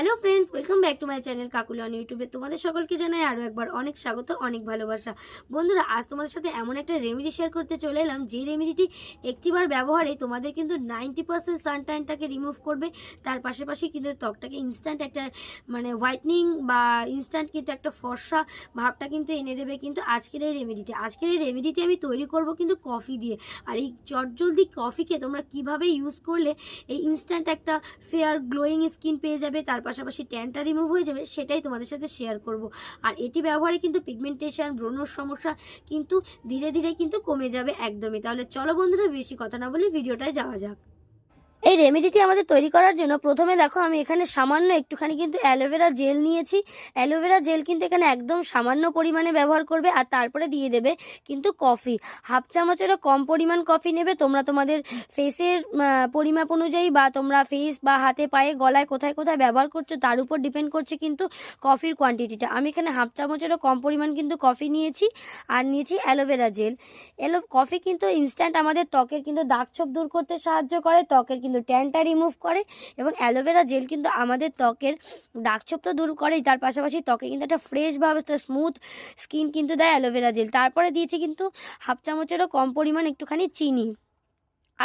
Hello friends welcome back to my channel Kakuli on ইউটিউবে তোমাদের সকলকে জানাই আরও একবার অনেক স্বাগত, অনেক ভালোবাসা। বন্ধুরা, আজ তোমাদের সাথে এমন একটা রেমেডি শেয়ার করতে চলে এলাম, যে রেমেডিটি একটিবার ব্যবহারে তোমাদের কিন্তু নাইনটি পার্সেন্ট সানটাইনটাকে রিমুভ করবে। তার পাশাপাশি কিন্তু ত্বকটাকে ইনস্ট্যান্ট একটা মানে হোয়াইটনিং বা ইনস্ট্যান্ট কিন্তু একটা ফর্সা ভাবটা কিন্তু এনে দেবে কিন্তু আজকের এই রেমেডিটি আজকের এই রেমেডিটি আমি তৈরি করব কিন্তু কফি দিয়ে। আর এই চটজলদি কফিকে তোমরা কীভাবে ইউজ করলে এই ইনস্ট্যান্ট একটা ফেয়ার গ্লোয়িং স্কিন পেয়ে যাবে, তার পাশাপাশি ট্যানটা রিমুভ হয়ে যাবে সেটাই তোমাদের সাথে শেয়ার করব। আর এটি ব্যবহারে কিন্তু পিগমেন্টেশন ব্রণর সমস্যা কিন্তু ধীরে ধীরে কিন্তু কমে যাবে একদমই। তাহলে চলো বন্ধুরা, বেশি কথা না বলে ভিডিওটায় যাওয়া যাক। এই রেমেডিটি আমাদের তৈরি করার জন্য প্রথমে দেখো আমি এখানে সামান্য একটুখানি কিন্তু অ্যালোভেরা জেল নিয়েছি। অ্যালোভেরা জেল কিন্তু এখানে একদম সামান্য পরিমাণে ব্যবহার করবে আর তারপরে দিয়ে দেবে কিন্তু কফি হাফ চামচেরও কম পরিমাণ কফি নেবে, তোমরা তোমাদের ফেসের পরিমাপ অনুযায়ী বা তোমরা ফেস বা হাতে পায়ে গলায় কোথায় কোথায় ব্যবহার করছ তার উপর ডিপেন্ড করছে কিন্তু কফির কোয়ান্টিটিটা আমি এখানে হাফ চামচেরও কম পরিমাণ কিন্তু কফি নিয়েছি আর নিয়েছি অ্যালোভেরা জেল এলো কফি কিন্তু ইনস্ট্যান্ট আমাদের ত্বকের কিন্তু দাগ ছোপ দূর করতে সাহায্য করে, ত্বকের কিন্তু ট্যানটা রিমুভ করে এবং অ্যালোভেরা জেল কিন্তু আমাদের ত্বকের দাগ ছোপ তো দূর করেই, তার পাশাপাশি ত্বকে কিন্তু একটা ফ্রেশভাবে স্মুথ স্কিন কিন্তু দেয় অ্যালোভেরা জেল তারপরে দিয়েছি কিন্তু হাফ চামচেরও কম পরিমাণ একটুখানি চিনি।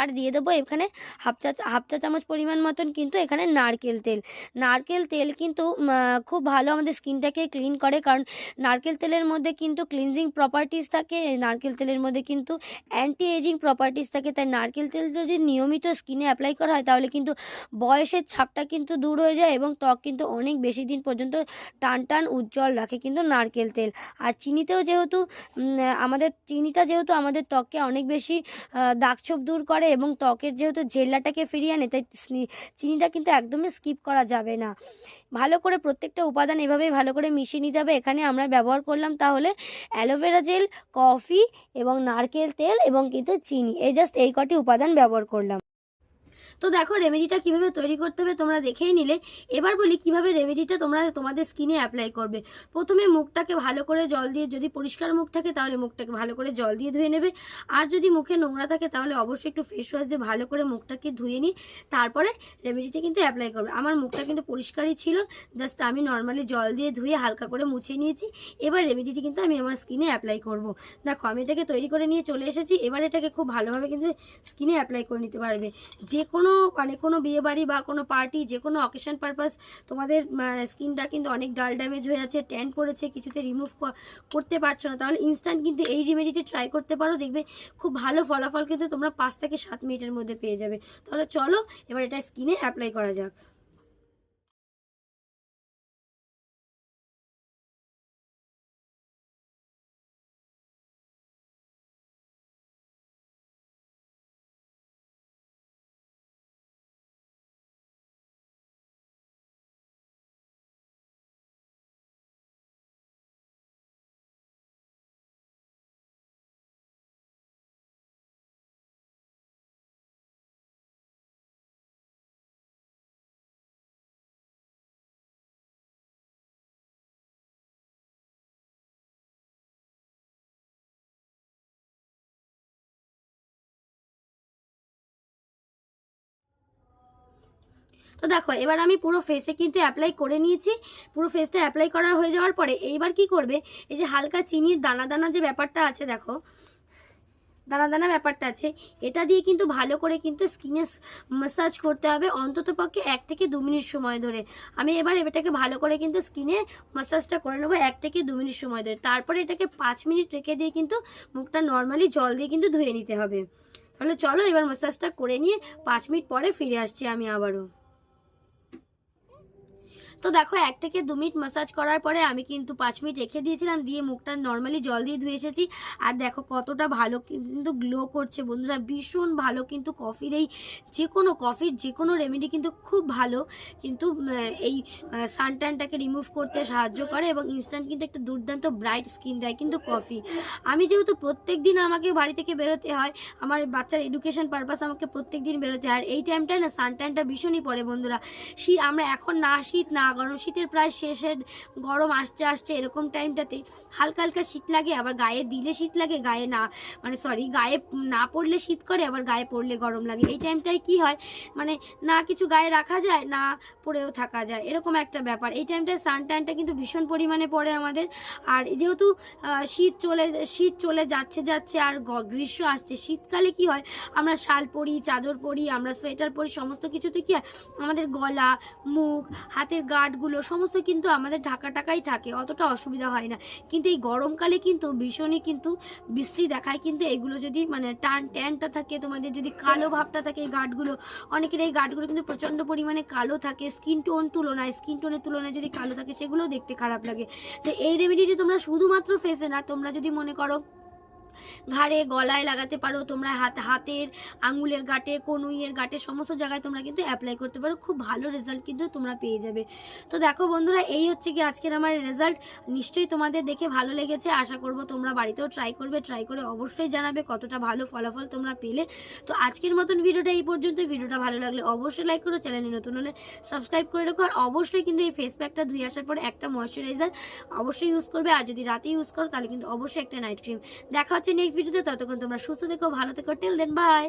আর দিয়ে দেবো এখানে হাফ চা হাফ চা চামচ পরিমাণ মতন কিন্তু এখানে নারকেল তেল। নারকেল তেল কিন্তু খুব ভালো আমাদের স্কিনটাকে ক্লিন করে, কারণ নারকেল তেলের মধ্যে কিন্তু ক্লিনজিং প্রপার্টিস থাকে, নারকেল তেলের মধ্যে কিন্তু অ্যান্টি এজিং প্রপার্টিস থাকে। তাই নারকেল তেল যদি নিয়মিত স্কিনে অ্যাপ্লাই করা হয়, তাহলে কিন্তু বয়সের ছাপটা কিন্তু দূর হয়ে যায় এবং ত্বক কিন্তু অনেক বেশি দিন পর্যন্ত টান টান উজ্জ্বল রাখে কিন্তু নারকেল তেল। আর চিনিতেও যেহেতু আমাদের, চিনিটা যেহেতু আমাদের ত্বককে অনেক বেশি দাগছোপ দূর করে এবং ত্বকের যেহেতু জেল্লাটাকে ফিরিয়ে আনে, তাই চিনিটা কিন্তু একদমই স্কিপ করা যাবে না। ভালো করে প্রত্যেকটা উপাদান এভাবেই ভালো করে মিশিয়ে নিতে হবে। এখানে আমরা ব্যবহার করলাম তাহলে অ্যালোভেরা জেল, কফি এবং নারকেল তেল এবং কিন্তু চিনি। এই জাস্ট এই কটি উপাদান ব্যবহার করলাম। তো দেখো রেমেডিটা কীভাবে তৈরি করতে হবে তোমরা দেখেই নিলে। এবার বলি কীভাবে রেমেডিটা তোমরা তোমাদের স্কিনে অ্যাপ্লাই করবে। প্রথমে মুখটাকে ভালো করে জল দিয়ে, যদি পরিষ্কার মুখ থাকে তাহলে মুখটাকে ভালো করে জল দিয়ে ধুয়ে নেবে। আর যদি মুখে নোংরা থাকে তাহলে অবশ্যই একটু ফেস ওয়াশ দিয়ে ভালো করে মুখটাকে ধুয়ে নিই তারপরে রেমেডিটা কিন্তু অ্যাপ্লাই করবে। আমার মুখটা কিন্তু পরিষ্কারই ছিল জাস্ট আমি নর্মালি জল দিয়ে ধুয়ে হালকা করে মুছে নিয়েছি। এবার রেমেডিটি কিন্তু আমি আমার স্কিনে অ্যাপ্লাই করব। দেখো, আমি এটাকে তৈরি করে নিয়ে চলে এসেছি। এবার এটাকে খুব ভালোভাবে কিন্তু স্কিনে অ্যাপ্লাই করে নিতে পারবে। যে কোনো মানে কোনো বিয়ে বাড়ি বা কোনো পার্টি, যে কোনো অকেশন পারপাস তোমাদের স্কিনটা কিন্তু অনেক ডাল ড্যামেজ হয়ে আছে ট্যান পড়েছে কিছুতে রিমুভ করতে পারছ না। তাহলে ইনস্ট্যান্ট কিন্তু এই রেমেডিটি ট্রাই করতে পারো, দেখবে খুব ভালো ফলাফল কিন্তু তোমরা পাঁচ থেকে সাত মিনিটের মধ্যে পেয়ে যাবে। তাহলে চলো, এবার এটা স্কিনে অ্যাপ্লাই করা যাক। তো দেখো, এবার আমি পুরো ফেসে কিন্তু অ্যাপ্লাই করে নিয়েছি। পুরো ফেসটা অ্যাপ্লাই করা হয়ে যাওয়ার পরে এইবার কি করবে, এই যে হালকা চিনির দানা দানা যে ব্যাপারটা আছে, দেখো, দানা দানা ব্যাপারটা আছে, এটা দিয়ে কিন্তু ভালো করে কিন্তু স্কিনে মাসাজ করতে হবে অন্তত পক্ষে এক থেকে দু মিনিট সময় ধরে। আমি এবার এটাকে ভালো করে কিন্তু স্কিনে মাসাজটা করে নেব এক থেকে দু মিনিট সময় ধরে। তারপরে এটাকে পাঁচ মিনিট রেখে দিয়ে কিন্তু মুখটা নর্মালি জল দিয়ে কিন্তু ধুয়ে নিতে হবে। তাহলে চলো এবার মাসাজটা করে নিয়ে পাঁচ মিনিট পরে ফিরে আসছি আমি আবারও। তো দেখো, এক থেকে দু মিনিট মাসাজ করার পরে আমি কিন্তু পাঁচ মিনিট রেখে দিয়েছিলাম, দিয়ে মুখটা নর্মালি জল দিয়ে ধুয়ে এসেছি। আর দেখো, কতটা ভালো কিন্তু গ্লো করছে বন্ধুরা, ভীষণ ভালো কিন্তু কফির এই যে কোনো কফির যে কোনো রেমেডি কিন্তু খুব ভালো। কিন্তু এই সানট্যানটাকে রিমুভ করতে সাহায্য করে এবং ইনস্ট্যান্ট কিন্তু একটা দুর্দান্ত ব্রাইট স্কিন দেয় কিন্তু কফি আমি যেহেতু প্রত্যেক দিন আমাকে বাড়ি থেকে বেরোতে হয়, আমার বাচ্চার এডুকেশন পারপাস আমাকে প্রত্যেক দিন বেরোতে হয়, আর এই টাইমটায় না সানট্যানটা ভীষণই পড়ে বন্ধুরা। শীত আমরা এখন না শীত, না গরম শীতের প্রায় শেষের গরম আসছে আসছে এরকম টাইমটাতে হালকা হালকা শীত লাগে, আবার গায়ে দিলে শীত লাগে, গায়ে না মানে সরি গায়ে না পড়লে শীত করে, আবার গায়ে পড়লে গরম লাগে। এই টাইমটায় কি হয়? মানে না কিছু গায়ে রাখা যায়, না পরেও থাকা যায়, এরকম একটা ব্যাপার। এই টাইমটায় সানট্যানটা কিন্তু ভীষণ পরিমাণে পড়ে আমাদের। আর যেহেতু শীত চলে শীত চলে যাচ্ছে যাচ্ছে, আর গ- গ্রীষ্ম আসছে, শীতকালে কি হয়? আমরা শাল পরি, চাদর পরি, আমরা সোয়েটার পরি, সমস্ত কিছুতে কি হয়? আমাদের গলা, মুখ, হাতের গার্ডগুলো সমস্ত কিন্তু আমাদের ঢাকা টাকাই থাকে, অতটা অসুবিধা হয় না। কিন্তু এই গরমকালে কিন্তু ভীষণই কিন্তু বৃষ্টি দেখায়। কিন্তু এগুলো যদি মানে টান, ট্যানটা থাকে, তোমাদের যদি কালো ভাবটা থাকে এই গার্ডগুলো অনেকের এই গার্ডগুলো কিন্তু প্রচণ্ড পরিমাণে কালো থাকে স্কিন টোন তুলনায় স্কিন টোনের তুলনায় যদি কালো থাকে, সেগুলোও দেখতে খারাপ লাগে। তো এই রেমেডিটি তোমরা শুধুমাত্র ফেসে না, তোমরা যদি মনে করো ঘাড়ে গলায় লাগাতে পারো, তোমরা হাত হাতের আঙুলের গাঁটে, কনুইয়ের গাঁটে, সমস্ত জায়গায় তোমরা কিন্তু অ্যাপ্লাই করতে পারো। খুব ভালো রেজাল্ট কিন্তু তোমরা পেয়ে যাবে। তো দেখো বন্ধুরা, এই হচ্ছে কি আজকের আমার রেজাল্ট নিশ্চয়ই তোমাদের দেখে ভালো লেগেছে, আশা করব তোমরা বাড়িতেও ট্রাই করবে। ট্রাই করে অবশ্যই জানাবে কতটা ভালো ফলাফল তোমরা পেলে। তো আজকের মতন ভিডিওটা এই পর্যন্ত। ভিডিওটা ভালো লাগলে অবশ্যই লাইক করো চ্যানেলে নতুন হলে সাবস্ক্রাইব করে রাখো। আর অবশ্যই কিন্তু এই ফেস প্যাকটা ধুয়ে আসার পর একটা ময়শ্চারাইজার অবশ্যই ইউজ করবে। আর যদি রাতে ইউজ করো, তাহলে কিন্তু অবশ্যই একটা নাইট ক্রিম দেখা হচ্ছে নেক্সট ভিডিওতে ততক্ষণ তোমরা সুস্থ থেকো ভালো থেকো টেল দেন বাই